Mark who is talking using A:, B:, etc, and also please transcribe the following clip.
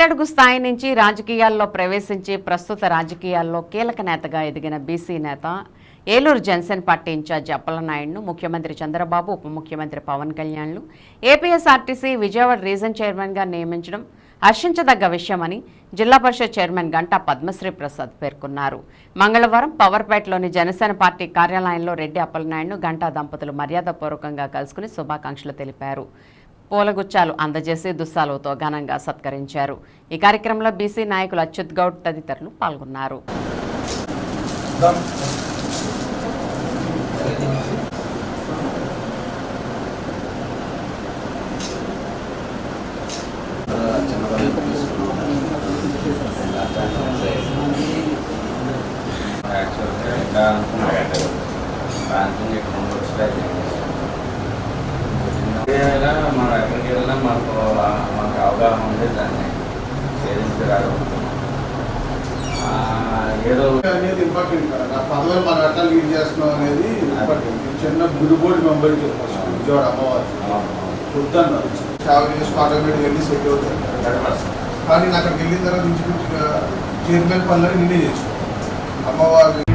A: అట్టడుగు స్థాయి నుంచి రాజకీయాల్లో ప్రవేశించి ప్రస్తుత రాజకీయాల్లో కీలక నేతగా ఎదిగిన బీసీ నేత ఏలూరు జనసేన పార్టీ ఇన్ఛార్జి అప్పలనాయుడును ముఖ్యమంత్రి చంద్రబాబు ఉప ముఖ్యమంత్రి పవన్ కళ్యాణ్లు ఏపీఎస్ఆర్టీసీ విజయవాడ రీజన్ చైర్మన్గా నియమించడం హర్షించదగ్గ విషయమని జిల్లా పరిషత్ చైర్మన్ గంటా పద్మశ్రీ ప్రసాద్ పేర్కొన్నారు. మంగళవారం పవర్పేటలోని జనసేన పార్టీ కార్యాలయంలో రెడ్డి అప్పలనాయుడును గంటా దంపతులు మర్యాదపూర్వకంగా కలుసుకుని శుభాకాంక్షలు తెలిపారు. పూలగుచ్చాలు అందజేసి దుస్సాలుతో ఘనంగా సత్కరించారు. ఈ కార్యక్రమంలో బీసీ నాయకులు అచ్యుత్ గౌడ్ తదితరులు పాల్గొన్నారు.
B: యాక్చువల్గా ఇంకా అనుకున్నాడు ప్రాంతం ఇక్కడ ఉండొచ్చు అవగాహన ఉండేది దాన్ని సేవించరాదు ఏదో
C: అనేది ఇంపార్టెంట్ కదా. ఆ పదవులు మనం ఎట్లా లీడ్ చేస్తున్నాం అనేది ఇంపార్టెంట్. చిన్న గుడిబోర్డు మెంబర్ విజయవాడ అమ్మవారు వద్దన్నారు. సేవ చేసి ఆటోమేటిక్ వెళ్ళి సెట్ అవుతారు కానీ అక్కడికి వెళ్ళిన తర్వాత ఇంచుమించుగా చైర్మన్ పనులని నేనే చేసుకో అమ్మవారి